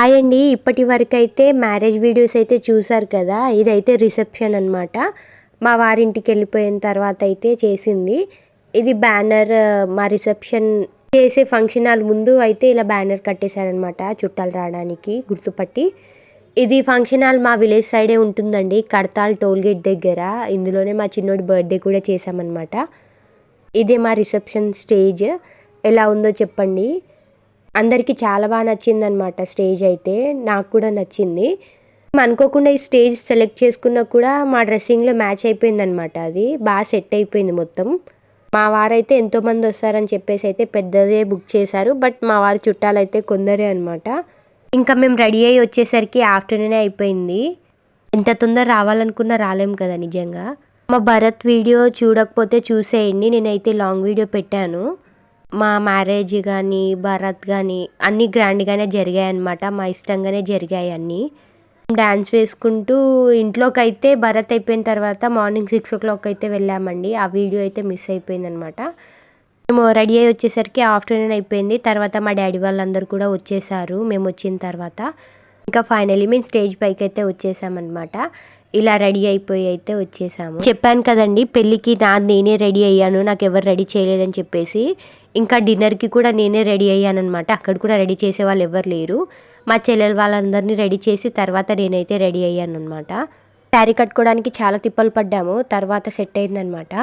Hi అండి ఇప్పటి వరకు అయితే మ్యారేజ్ వీడియోస్ అయితే చూసారు కదా ఇదైతే రిసెప్షన్ అనమాట మా వారింటికి వెళ్ళిపోయిన తర్వాత అయితే చేసింది. ఇది బ్యానర్ మా రిసెప్షన్ చేసే ఫంక్షన్ హాల్ ముందు అయితే ఇలా బ్యానర్ కట్టేశారనమాట చుట్టాలు రావడానికి గుర్తుపట్టి. ఇది ఫంక్షన్ హాల్ మా విలేజ్ సైడే ఉంటుందండి కడతాల్ టోల్గేట్ దగ్గర. ఇందులోనే మా చిన్నోడి బర్త్డే కూడా చేసామన్నమాట ఇదే మా రిసెప్షన్ స్టేజ్. ఎలా ఉందో చెప్పండి. అందరికీ చాలా బాగా నచ్చింది అనమాట స్టేజ్ అయితే నాకు కూడా నచ్చింది. మేము అనుకోకుండా ఈ స్టేజ్ సెలెక్ట్ చేసుకున్నా కూడా మా డ్రెస్సింగ్లో మ్యాచ్ అయిపోయింది అనమాట అది బాగా సెట్ అయిపోయింది మొత్తం. మా వారైతే ఎంతోమంది వస్తారని చెప్పేసి అయితే పెద్దదే బుక్ చేశారు బట్ మా వారి చుట్టాలు అయితే కొందరే అనమాట ఇంకా మేము రెడీ అయ్యి వచ్చేసరికి ఆఫ్టర్నూనే అయిపోయింది. ఎంత తొందర రావాలనుకున్నా రాలేం కదా నిజంగా. మా భరత్ వీడియో చూడకపోతే చూసేయండి నేనైతే లాంగ్ వీడియో పెట్టాను. మా మ్యారేజ్ కానీ భరత్ కానీ అన్నీ గ్రాండ్గానే జరిగాయి అనమాట మా ఇష్టంగానే జరిగాయి అన్నీ. డ్యాన్స్ వేసుకుంటూ ఇంట్లోకి అయితే భరత్ అయిపోయిన తర్వాత మార్నింగ్ సిక్స్ ఓ క్లాక్ అయితే వెళ్ళామండి. ఆ వీడియో అయితే మిస్ అయిపోయింది అనమాట మేము రెడీ అయ్యి వచ్చేసరికి ఆఫ్టర్నూన్ అయిపోయింది. తర్వాత మా డాడీ వాళ్ళందరూ కూడా వచ్చేసారు. మేము వచ్చిన తర్వాత ఇంకా ఫైనలీ మేము స్టేజ్ పైకి అయితే వచ్చేసామన్నమాట. ఇలా రెడీ అయిపోయి అయితే వచ్చేసాము. చెప్పాను కదండి పెళ్ళికి నా నేనే రెడీ అయ్యాను నాకు ఎవరు రెడీ చేయలేదని చెప్పేసి ఇంకా డిన్నర్కి కూడా నేనే రెడీ అయ్యాను అనమాట అక్కడ కూడా రెడీ చేసే వాళ్ళు ఎవరు లేరు. మా చెల్లెలు వాళ్ళందరినీ రెడీ చేసి తర్వాత నేనైతే రెడీ అయ్యాను అనమాట శారీ కట్టుకోవడానికి చాలా తిప్పలు పడ్డాము తర్వాత సెట్ అయిందనమాట